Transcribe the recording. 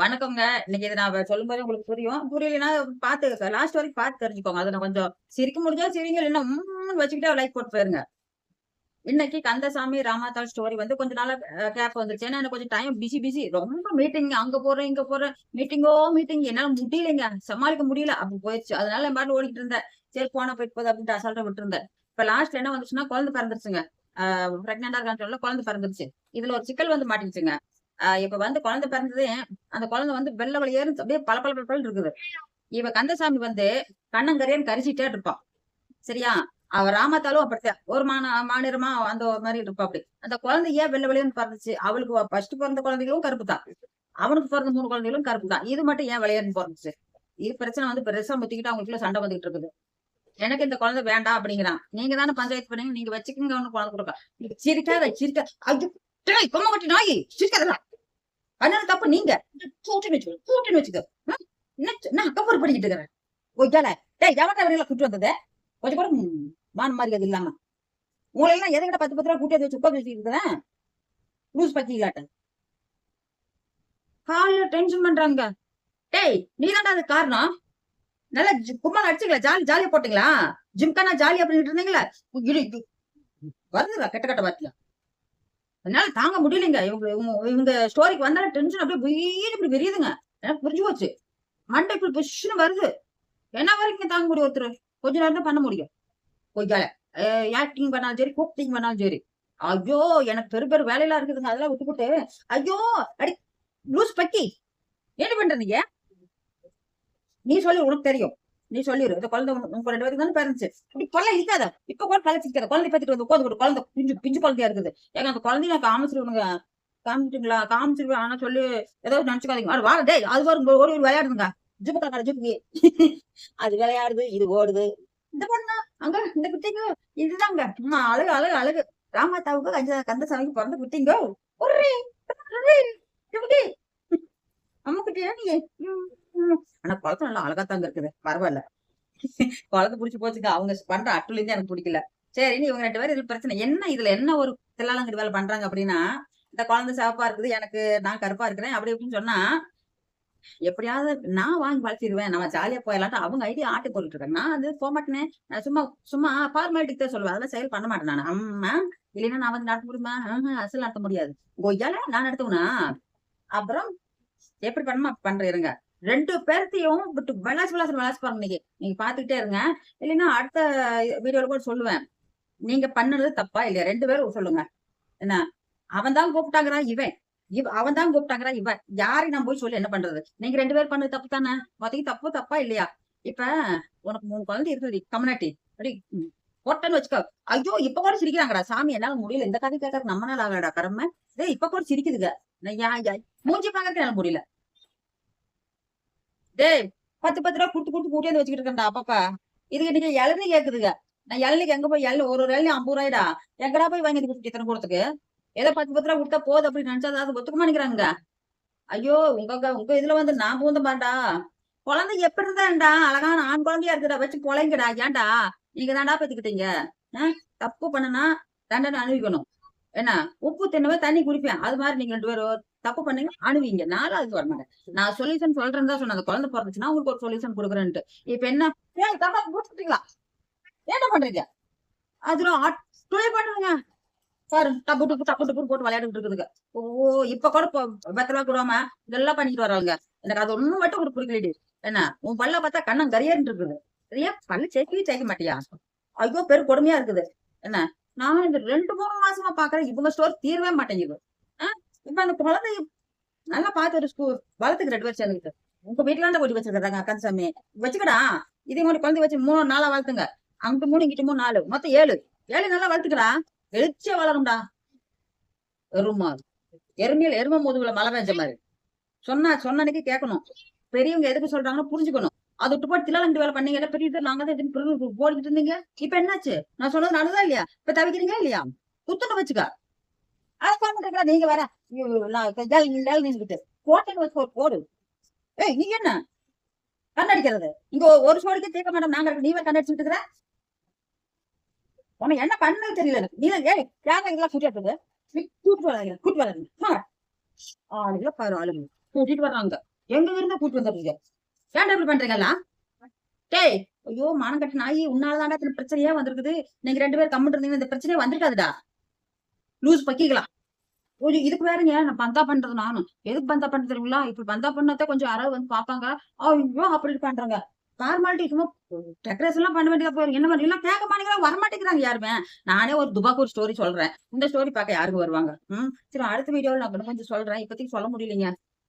வணக்கங்க. இன்னைக்கு இத நான் சொல்லும்போது உங்களுக்கு புரியும். புரியலன்னா பாத்து லாஸ்ட் வரைக்கும் பாத்து தெரிஞ்சுக்கோங்க. அத நான் கொஞ்சம் சிரிக்க முடிஞ்சா சிரிங்க. இல்லைன்னா வச்சுக்கிட்டே லைக் போட்டு போயிருங்க. இன்னைக்கு கந்தசாமி, ராமாதாள் ஸ்டோரி வந்து கொஞ்ச நாள கேப் வந்துருச்சு. ஏன்னா எனக்கு கொஞ்சம் டைம் பிஸி பிஸி. ரொம்ப மீட்டிங் அங்க போறேன், இங்க போறேன். மீட்டிங்கோ மீட்டிங் என்னால முடியலைங்க. சமாளிக்க முடியல. அப்படி போயிடுச்சு அதனால என் பாட்டு ஓடிக்கிட்டு இருந்தேன். சரி போனா போயிட்டு போகுது அப்படின்ட்டு அசால்ட்டா விட்டுருந்தேன். இப்ப லாஸ்ட் என்ன வந்துச்சுன்னா, குழந்தை பிறந்துருச்சுங்க. ஆஹ் பிரெக்னன்ட்டா இருக்கான்னு சொல்லல, குழந்தை பிறந்துருச்சு. இதுல ஒரு சிக்கல் வந்து மாட்டிக்கிச்சுங்க. ஆஹ் இப்ப வந்து குழந்தை பிறந்தது அந்த குழந்தை வந்து வெள்ள வழியேறு அப்படியே பல பல பல இருக்குது. இவ கந்தசாமி வந்து கண்ணங்கரேன்னு கரிச்சிட்டே இருப்பான். சரியா? அவ ராமத்தாலும் அப்படித்தான். ஒரு மான மாநிலமா அந்த இருப்பா அப்படி அந்த குழந்தை ஏன் வெள்ள வெளியேன்னு பிறந்துச்சு? அவளுக்கு ஃபர்ஸ்ட் பிறந்த குழந்தைகளும் கருப்பு தான். அவனுக்கு பிறந்த மூணு குழந்தைகளும் கருப்பு தான். இது மட்டும் ஏன் விளையாடுன்னு பிறந்துச்சு இது பிரச்சனை வந்து பெருசா முத்திக்கிட்டு அவங்களுக்குள்ள சண்டை வந்துகிட்டு இருக்குது. எனக்கு இந்த குழந்தை வேண்டாம் அப்படிங்கிறான். நீங்க தானே பஞ்சாயத்து பண்ணீங்க. நீங்க வச்சுக்கோங்க ஒண்ணு குழந்தை கொடுக்க சிரிக்காத சிரிக்க ஐயோ! டேய் கொம்மகட்டி நாயி! அதனால தப்பு நீங்க. கூட்டின்னு வச்சுக்கோ. கூட்டின்னு வச்சுக்கோ. என்ன என்ன அக்கப்புறம் பண்ணிக்கிட்டு இருக்கிற? கொய்யால. டேய் எவன்டா கூட்டு வந்தது? கொஞ்சம் கூட மான் மாதிரி அது இல்லாம. உங்களை எல்லாம் எதுக்கிட்ட 10 10 ரூபா கூட்டி வச்சு உட்காந்து வச்சுட்டு இருக்கிறேன்? லூஸ் பக்கிங்களாட்ட. காலைல டென்ஷன் பண்றாங்க. டேய் நீ தான்டா அது காரணம். நல்லா ஜி கும்மாளம் ஜாலி ஜாலியா போட்டீங்களா? ஜிம்கானா ஜாலியா பண்ணிட்டு இருந்தீங்களா? இடு வருதுடா கெட்ட கெட்ட வார்த்தையா. அதனால தாங்க முடியலைங்க. இவங்க இவங்க இவங்க ஸ்டோரிக்கு வந்தாலே டென்ஷன் அப்படியே வீடு இப்படி விரியுதுங்க. எனக்கு புரிஞ்சு போச்சு. மண்டை இப்படி புஷ்ன்னு வருது. என்ன வரைக்கும் தாங்க முடியும் ஒருத்தர் கொஞ்ச நேரம் தான் பண்ண முடியும். கொய்யால. ஆக்டிங் பண்ணாலும் சரி, கூக்டிங் பண்ணாலும் சரி. ஐயோ! எனக்கு பெரு பெரு வேலையெல்லாம் இருக்குதுங்க. அதெல்லாம் விட்டுப்புட்டு, ஐயோ! அடி லூஸ் பக்கி. என்ன பண்ற நீங்க? நீ சொல்லி உனக்கு தெரியும். நீ சொல்லிரு. இந்த குழந்தை உங்க ரெண்டு பேருக்கு தானே பிறந்துச்சு. இப்படி கொள்ள இருக்காத இப்ப கூட கலைச்சிருக்காத குழந்தை பத்திட்டு வந்து உட்காந்து குழந்தை பிஞ்சு பிஞ்சு குழந்தையா இருக்குது. ஏங்க அந்த குழந்தைய நான் காமிச்சிருவனுங்க காமிச்சிருங்களா காமிச்சிருவேன். ஆனா சொல்லி ஏதோ நினைச்சுக்காதீங்க. அது வாடா டேய் அது வரும் ஓடி ஓடி விளையாடுதுங்க. ஜிப்பு கடை ஜிப்புக்கு. அது விளையாடுது. இது ஓடுது. இந்த பொண்ணு அங்க இந்த குட்டிங்க இதுதாங்க. அழகு அழகு அழகு. ராமாத்தாவுக்கு கஞ்ச கந்தசாமிக்கு பிறந்த குட்டிங்கோ. உர்ரி அம்மா குட்டியா நீ? ஆனா குழந்தை நல்லா அழகா தாங்க இருக்குது. பரவாயில்ல குழந்தை புடிச்சு போச்சுங்க. அவங்க பண்ற அட்டுலிருந்து எனக்கு பிடிக்கல. சரி இவங்க ரெண்டு பேரும் இதுல பிரச்சனை. என்ன இதுல என்ன ஒரு தில்லாலங்கடி வேலை பண்றாங்க அப்படின்னா, இந்த குழந்தை சிவப்பா இருக்குது. எனக்கு நான் கருப்பா இருக்கிறேன். அப்படி அப்படின்னு சொன்னா, எப்படியாவது நான் வாங்கி வளர்த்திடுவேன் நம்ம ஜாலியா போயிடலான்ட்டு அவங்க ஐடியா ஆட்டி போட்டுட்டு இருக்காங்க. நான் வந்து போக மாட்டேனே சும்மா சும்மா ஃபார்மாலிட்டிக்கு தான் சொல்லுவேன். அதெல்லாம் செயல் பண்ண மாட்டேன் நான் அம்மா இல்லைன்னா நான் வந்து நடத்த முடியுமா? அசல் நடத்த முடியாது. கொய்யால நான் நடத்துவேனா? அப்புறம் எப்படி பண்ணுமா பண்றேன் இருங்க. ரெண்டு பேர்த்தையும் விட்டு விளாசு விளாசு விளாசி பாருங்க இன்னைக்கு. நீங்க பாத்துக்கிட்டே இருங்க. இல்லைன்னா அடுத்த வீடியோல கூட சொல்லுவேன். நீங்க பண்ணது தப்பா இல்லையா? ரெண்டு பேரும் சொல்லுங்க. என்ன? அவன் தான் கூப்பிட்டாங்கிறான் இவன். இவ அவன் தான் கூப்பிட்டாங்கிறான் இவன். யாரையும் நான் போய் சொல்லி என்ன பண்றது? நீங்க ரெண்டு பேரும் பண்ணது தப்பு தானே? மொத்தயும் தப்பு தப்பா இல்லையா? இப்ப உனக்கு மூணு குழந்தை இருக்குதுடி. கம்யூனிட்டி அடி வச்சுக்கோ. ஐயோ! இப்ப கூட சிரிக்கிறாங்கடா. சாமி என்னால முடியல. இந்த கதை கேட்கறது நம்மளால ஆகலடா கடமை டேய் இப்ப கூட சிரிக்குதுங்க. நான் மூஞ்சி பாக்கறதுக்கு என்னால முடியல. டேய் 10 10 ரூபா குடுத்து குடுத்து கூட்டியாந்து வச்சுக்கிட்டு இருக்கேன்டா அப்பப்ப. இதுக்கு நீங்க இளநீ கேக்குதுங்க. நான் இளநீக்கு எங்க போய் இளநீ ஒரு ஒரு இளநி ஐம்பது ரூபாய்டா. எங்கடா போய் வாங்கி குடுத்துட்டு இத்தனை கூடத்துக்கு? ஏதோ 10 10 ரூபா குடுத்தா போதும் அப்படின்னு நினைச்சா அதாவது ஒத்துக்க மாட்டேங்கிறாங்க. ஐயோ! உங்க உங்க இதுல வந்து நான் பூந்த மாட்டா. குழந்தை எப்படி இருந்தாண்டா அழகான ஆண் குழந்தையா இருக்குடா. வச்சு பொழைங்கடா. ஏன்டா? நீங்க தாண்டா பெத்துக்கிட்டீங்க. தப்பு பண்ணுனா தண்டனை அனுபவிக்கணும். என்ன? உப்பு தின்னவே தண்ணி குடிப்பேன். அது மாதிரி நீங்க ரெண்டு பேரும் தப்பு பண்ணீங்க அணுவீங்க நாலாவது அதுக்கு வரமாட்டேன். நான் சொல்யூஷன் சொல்றேன்னு தான் சொன்னேன். அந்த குழந்தை பிறந்துச்சுன்னா உங்களுக்கு ஒரு சொல்யூஷன் கொடுக்குறேன்ட்டு இப்ப என்ன? தப்பா குடுத்துட்டீங்களா? என்ன பண்றீங்க? அதுல ஆட் பண்ணுங்க. பாரு டப்பு டப்பு டப்பு டப்புன்னு போட்டு விளையாடிட்டு இருக்குதுங்க. ஓ! இப்ப கூட பத்திரமா கூடாம இதெல்லாம் பண்ணிட்டு வர்றாங்க. எனக்கு அது ஒண்ணும் மட்டும் ஒரு புடிக்கலடி. என்ன? உன் பல்ல பார்த்தா கண்ணம் கரியேன்ட்டு இருக்குது. ஏன் பல்லு சேர்க்கவே சேர்க்க மாட்டியா? ஐயோ! பெரு கொடுமையா இருக்குது. என்ன? நானும் இந்த 2 3 மாசமா பாக்குறேன். இவங்க ஸ்டோர் தீரவே மாட்டேங்குது. இப்ப அந்த குழந்தைய நல்லா பார்த்து ஒரு ஸ்கூ வளர்த்துக்கு 2 பேரும் சேர்ந்துக்கிட்டு. உங்க வீட்டுல போட்டு வச்சிருக்காங்க கந்தசாமி. வச்சுக்கடா. இதே மாதிரி குழந்தை வச்சு 3 4 வளர்த்துங்க. அங்கிட்டு மூணு இங்கிட்டு 3 4 மொத்தம் 7. 7 நல்லா வளர்த்துக்கடா. எழுச்சியா வளரும்டா. எருமா. எருமையில எரும முதுகுல மழை பெஞ்ச மாதிரி சொன்னா சொன்ன அன்னைக்கு கேட்கணும். பெரியவங்க எதுக்கு சொல்றாங்கன்னு புரிஞ்சுக்கணும். அது விட்டு போட்டு தில்லாலங்கடி வேலை பண்ணீங்க பெரிய நாங்க தான் இதுன்னு ஓடிக்கிட்டு இருந்தீங்க. இப்ப என்னாச்சு? நான் சொன்னது நல்லதா இல்லையா? இப்ப தவிக்கிறீங்களா இல்லையா? குத்துன்னு வச்சுக்க. அத நீங்க வேற? ஐயோ! நான் இதால இந்தால ஒரு போடு. ஏய் நீ என்ன? கண்ணடிக்கிறது. இங்க ஒரு சோடிக்கு தீர்க்க மாட்டோம் நாங்க நீ வேற கண்ணடிச்சுட்டு இருக்கிற? உனக்கு என்ன பண்ணது தெரியல எனக்கு. நீ தான் ஏய் யாரா இதெல்லாம் கூட்டிட்டு கூட்டு நீ கூட்டிட்டு வர கூட்டிட்டு பாரு ஆளுங்க. கூட்டிட்டு வர்றாங்க. எங்க இருந்தா கூட்டு வந்துடுறீங்க ஏன்டா இப்படி பண்றீங்களா டேய் ஐயோ மானம் கட்ட நாயி உன்னாலதான்டா இத்தனை பிரச்சனையே வந்திருக்குது நீங்க ரெண்டு பேரும் கம்மிட்டு இருந்தீங்க இந்த பிரச்சனையே வந்திருக்காதுடா லூஸ் பக்கிக்கலாம் கொஞ்சம் இதுக்கு வேறங்க நான் பந்தா பண்றது நானும் எதுக்கு பந்தா பண்றது தெரியுங்களா? இப்படி பந்தா பண்ணாதான் கொஞ்சம் யாராவது வந்து பாப்பாங்க ஐயோ அப்படி பண்றாங்க. ஃபார்மாலிட்டி சும்மா டெக்கரேஷன் எல்லாம் பண்ண வேண்டியதா போயிரு என்ன பண்ணி எல்லாம் கேட்க மாட்டேங்கிறாங்க வர மாட்டேங்கிறாங்க யாருமே. நானே ஒரு துபாக்கு ஒரு ஸ்டோரி சொல்றேன். இந்த ஸ்டோரி பார்க்க யாருக்கு வருவாங்க? ம் சரி அடுத்த வீடியோவில் நான் இன்னும் கொஞ்சம் சொல்றேன். இப்போதைக்கு சொல்ல முடியலைங்க.